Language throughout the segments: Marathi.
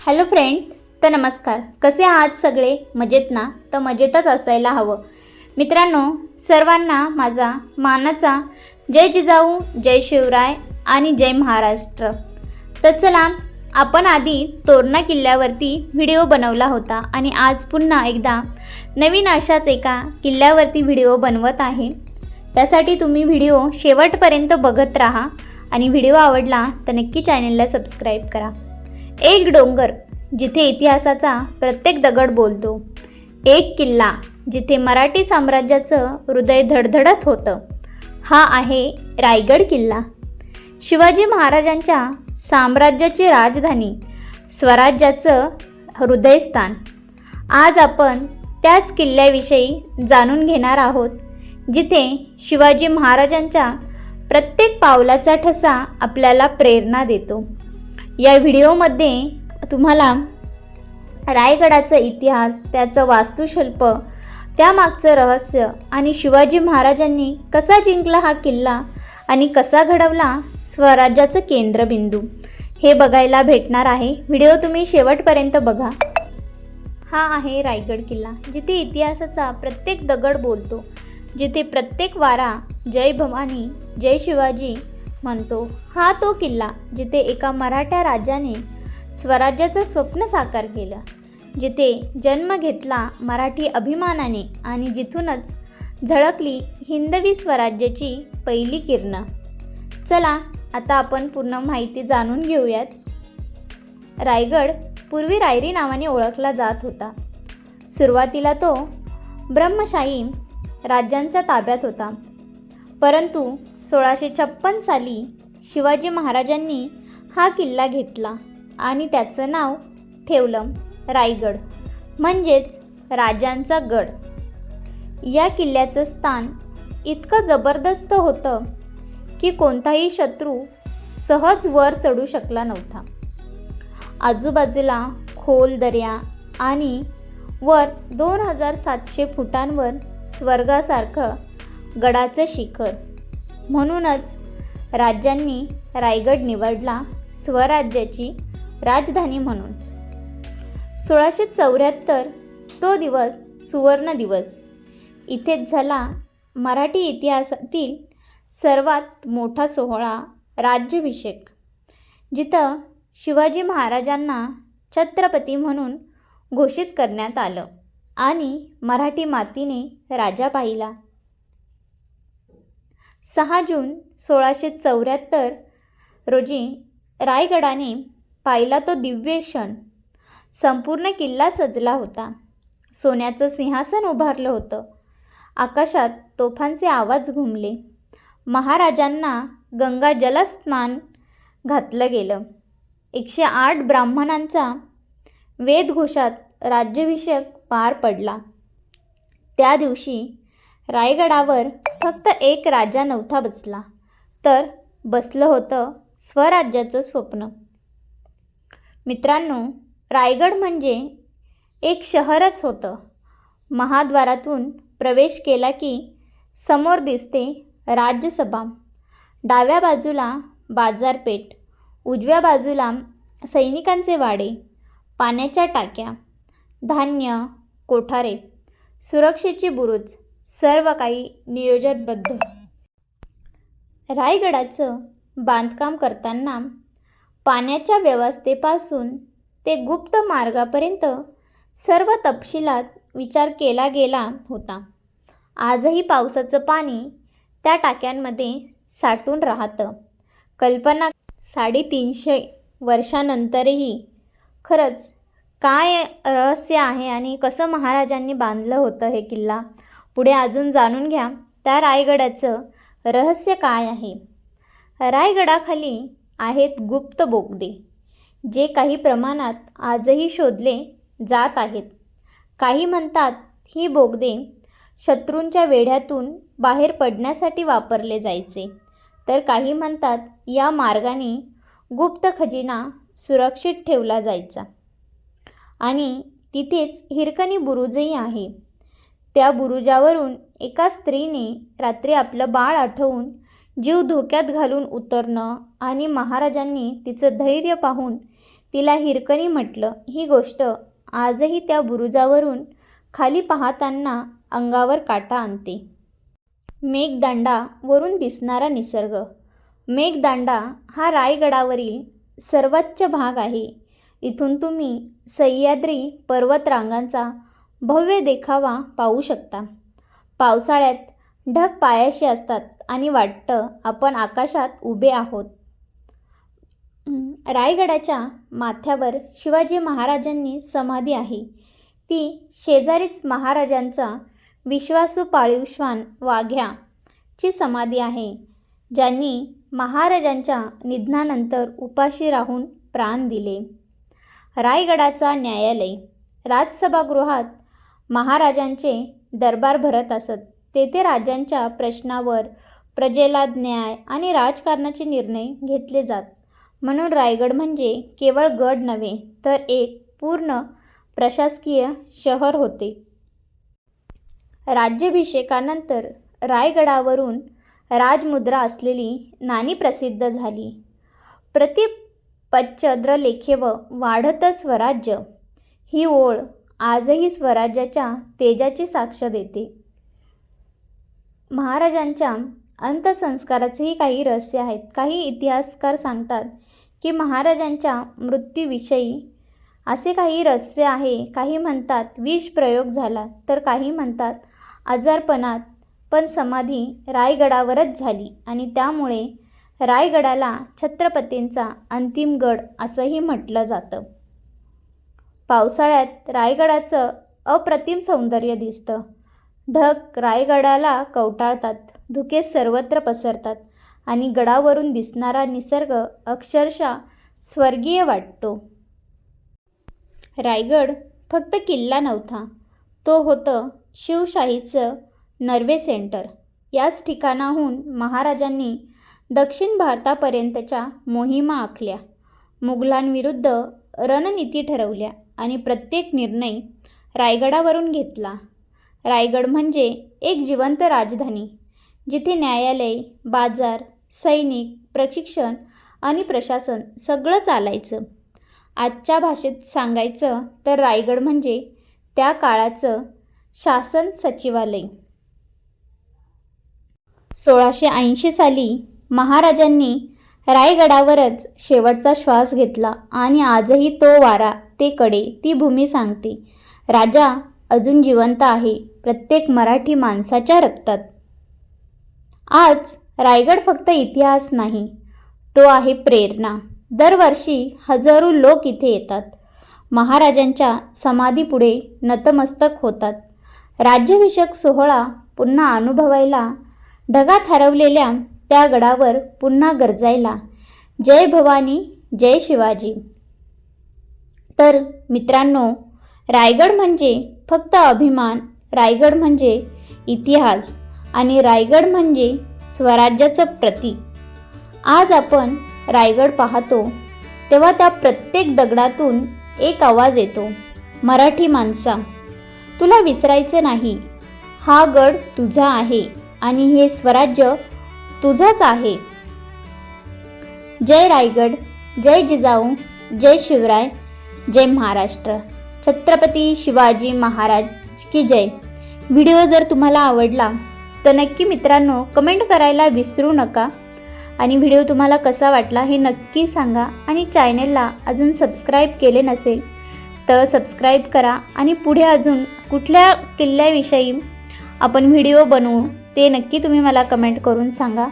हॅलो फ्रेंड्स तर नमस्कार. कसे आहात सगळे? मजेत ना? तर मजेतच असायला हवं. मित्रांनो सर्वांना माझा मानाचा जय जिजाऊ जय शिवराय आणि जय महाराष्ट्र. तर चला आपण आधी तोरणा किल्ल्यावरती व्हिडिओ बनवला होता आणि आज पुन्हा एकदा नवीन अशाच एका किल्ल्यावरती व्हिडिओ बनवत आहे. त्यासाठी तुम्ही व्हिडिओ शेवटपर्यंत बघत राहा आणि व्हिडिओ आवडला तर नक्की चॅनलला सबस्क्राईब करा. एक डोंगर जिथे इतिहासाचा प्रत्येक दगड बोलतो. एक किल्ला जिथे मराठी साम्राज्याचं हृदय धडधडत होतं. हा आहे रायगड किल्ला. शिवाजी महाराजांच्या साम्राज्याची राजधानी स्वराज्याचं हृदयस्थान. आज आपण त्याच किल्ल्याविषयी जाणून घेणार आहोत जिथे शिवाजी महाराजांच्या प्रत्येक पावलाचा ठसा आपल्याला प्रेरणा देतो. या व्हिडिओमध्ये तुम्हाला रायगडाचा इतिहास त्याचं वास्तुशिल्प त्यामागचं रहस्य आणि शिवाजी महाराजांनी कसा जिंकला हा किल्ला आणि कसा घडवला स्वराज्याचं केंद्रबिंदू हे बघायला भेटणार आहे. व्हिडिओ तुम्ही शेवटपर्यंत बघा. हा आहे रायगड किल्ला जिथे इतिहासाचा प्रत्येक दगड बोलतो जिथे प्रत्येक वारा जय भवानी जय शिवाजी म्हणतो हा तो किल्ला जिथे एका मराठा राजाने स्वराज्याचं स्वप्न साकार केलं जिथे जन्म घेतला मराठी अभिमानाने आणि जिथूनच झळकली हिंदवी स्वराज्याची पहिली किरणं. चला आता आपण पूर्ण माहिती जाणून घेऊयात. रायगड पूर्वी रायरी नावाने ओळखला जात होता. सुरुवातीला तो ब्रह्मशाही राज्यांच्या ताब्यात होता. परंतु सोळाशे छप्पन साली शिवाजी महाराजांनी हा किल्ला घेतला आणि त्याचं नाव ठेवलं रायगड म्हणजेच राजांचा गड. या किल्ल्याचं स्थान इतकं जबरदस्त होतं की कोणताही शत्रू सहज वर चढू शकला नव्हता. आजूबाजूला खोल दर्या आणि वर दोन हजार सातशे फुटांवर स्वर्गासारखं गडाचं शिखर. म्हणूनच राज्यांनी रायगड निवडला स्वराज्याची राजधानी म्हणून. सोळाशे चौऱ्याहत्तर तो दिवस सुवर्ण दिवस. इथेच झाला मराठी इतिहासातील सर्वात मोठा सोहळा राज्याभिषेक. जिथं शिवाजी महाराजांना छत्रपती म्हणून घोषित करण्यात आलं आणि मराठी मातीने राजा पाहिला. सहा जून सोळाशे चौऱ्याहत्तर रोजी रायगडाने पाहिला तो दिव्य क्षण. संपूर्ण किल्ला सजला होता. सोन्याचं सिंहासन उभारलं होतं. आकाशात तोफांचे आवाज घुमले. महाराजांना गंगा जलस्नान घातलं गेलं. एकशे आठ ब्राह्मणांचा वेदघोषात राज्याभिषेक पार पडला. त्या दिवशी रायगडावर फक्त एक राजा नव्हता बसला. तर बसलं होतं स्वराज्याचं स्वप्न. मित्रांनो रायगड म्हणजे एक शहरच होतं. महाद्वारातून प्रवेश केला की समोर दिसते राज्यसभा. डाव्या बाजूला बाजारपेठ उजव्या बाजूला सैनिकांचे वाडे पाण्याच्या टाक्या धान्य कोठारे सुरक्षेची बुरुज सर्व काही नियोजनबद्ध. रायगडाचं बांधकाम करताना पाण्याच्या व्यवस्थेपासून ते गुप्त मार्गापर्यंत सर्व तपशिलात विचार केला गेला होता. आजही पावसाचं पाणी त्या टाक्यांमध्ये साठून राहतं. कल्पना साडेतीनशे वर्षानंतरही खरंच काय रहस्य आहे आणि कसं महाराजांनी बांधलं होतं हे किल्ला? पुढे अजून जाणून घ्या त्या रायगडाचं रहस्य काय आहे? रायगडाखाली आहेत गुप्त बोगदे जे काही प्रमाणात आजही शोधले जात आहेत. काही म्हणतात ही बोगदे शत्रूंच्या वेढ्यातून बाहेर पडण्यासाठी वापरले जायचे. तर काही म्हणतात या मार्गाने गुप्त खजिना सुरक्षित ठेवला जायचा. आणि तिथेच हिरकणी बुरुजही आहे. त्या बुरुजावरून एका स्त्रीने रात्री आपलं बाळ आठवून जीव धोक्यात घालून उतरणं आणि महाराजांनी तिचं धैर्य पाहून तिला हिरकणी म्हटलं. ही गोष्ट आजही त्या बुरुजावरून खाली पाहताना अंगावर काटा आणते. मेघदांडा वरून दिसणारा निसर्ग. मेघदांडा हा रायगडावरील सर्वोच्च भाग आहे. इथून तुम्ही सह्याद्री पर्वतरांगांचा भव्य देखावा पाहू शकता. पावसाळ्यात ढग पायाशी असतात आणि वाटतं आपण आकाशात उभे आहोत. रायगडाच्या माथ्यावर शिवाजी महाराजांनी समाधी आहे. ती शेजारीच महाराजांचा विश्वासू पाळीव श्वान वाघ्या ची समाधी आहे ज्यांनी महाराजांच्या निधनानंतर उपाशी राहून प्राण दिले. रायगडाचा न्यायालय राजसभागृहात महाराजांचे दरबार भरत असत. तेथे राजांच्या प्रश्नावर प्रजेला न्याय आणि राजकारणाचे निर्णय घेतले जात. म्हणून रायगड म्हणजे केवळ गड नव्हे तर एक पूर्ण प्रशासकीय शहर होते. राज्याभिषेकानंतर रायगडावरून राजमुद्रा असलेली नाणी प्रसिद्ध झाली. प्रतिपच्छद्रलेखे व वाढतं स्वराज्य. ही ओळ आजही स्वराज्याच्या तेजाची साक्ष देते. महाराजांच्या अंत्यसंस्काराचेही काही रहस्य आहेत. काही इतिहासकार सांगतात की महाराजांच्या मृत्यूविषयी असे काही रहस्य आहे. काही म्हणतात विष प्रयोग झाला तर काही म्हणतात आजारपणात पण समाधी रायगडावरच झाली आणि त्यामुळे रायगडाला छत्रपतींचा अंतिम गड असंही म्हटलं जातं. पावसाळ्यात रायगडाचं अप्रतिम सौंदर्य दिसतं. ढग रायगडाला कवटाळतात धुके सर्वत्र पसरतात आणि गडावरून दिसणारा निसर्ग अक्षरशः स्वर्गीय वाटतो. रायगड फक्त किल्ला नव्हता तो होतं शिवशाहीचं नर्वे सेंटर. याच ठिकाणाहून महाराजांनी दक्षिण भारतापर्यंतच्या मोहिमा आखल्या. मुघलांविरुद्ध रणनीती ठरवल्या. आणि प्रत्येक निर्णय रायगडावरून घेतला. रायगड म्हणजे एक जिवंत राजधानी जिथे न्यायालय बाजार सैनिक प्रशिक्षण आणि प्रशासन सगळं चालायचं. आजच्या भाषेत सांगायचं तर रायगड म्हणजे त्या काळाचं शासन सचिवालय. सोळाशे ऐंशी साली महाराजांनी रायगडावरच शेवटचा श्वास घेतला आणि आजही तो वारा ते कडे ती भूमी सांगते. राजा अजून जिवंत आहे प्रत्येक मराठी माणसाच्या रक्तात. आज रायगड फक्त इतिहास नाही तो आहे प्रेरणा. दरवर्षी हजारो लोक इथे येतात. महाराजांच्या समाधीपुढे नतमस्तक होतात. राज्याभिषेक सोहळा पुन्हा अनुभवायला ढगात हरवलेल्या त्या गडावर पुन्हा गरजायला. जय भवानी जय शिवाजी. तर मित्रांनो रायगड म्हणजे फक्त अभिमान रायगड म्हणजे इतिहास आणि रायगड म्हणजे स्वराज्याचं प्रतीक. आज आपण रायगड पाहतो तेव्हा त्या प्रत्येक दगडातून एक आवाज येतो मराठी माणसा. तुला विसरायचं नाही हा गड तुझा आहे आणि हे स्वराज्य तुझंच आहे. जय रायगड जय जिजाऊ जय शिवराय जय महाराष्ट्र. छत्रपती शिवाजी महाराज की जय. व्हिडिओ जर तुम्हाला आवडला तर नक्की मित्रांनो कमेंट करायला विसरू नका. आणि व्हिडिओ तुम्हाला कसा वाटला हे नक्की सांगा आणि चॅनेलला अजून सबस्क्राईब केले नसेल तर सबस्क्राईब करा. आणि पुढे अजून कुठल्या किल्ल्याविषयी आपण व्हिडिओ बनवू ते नक्की तुम्ही मला कमेंट करून सांगा.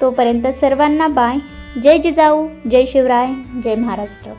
तोपर्यंत सर्वांना बाय जय जिजाऊ जय शिवराय जय महाराष्ट्र.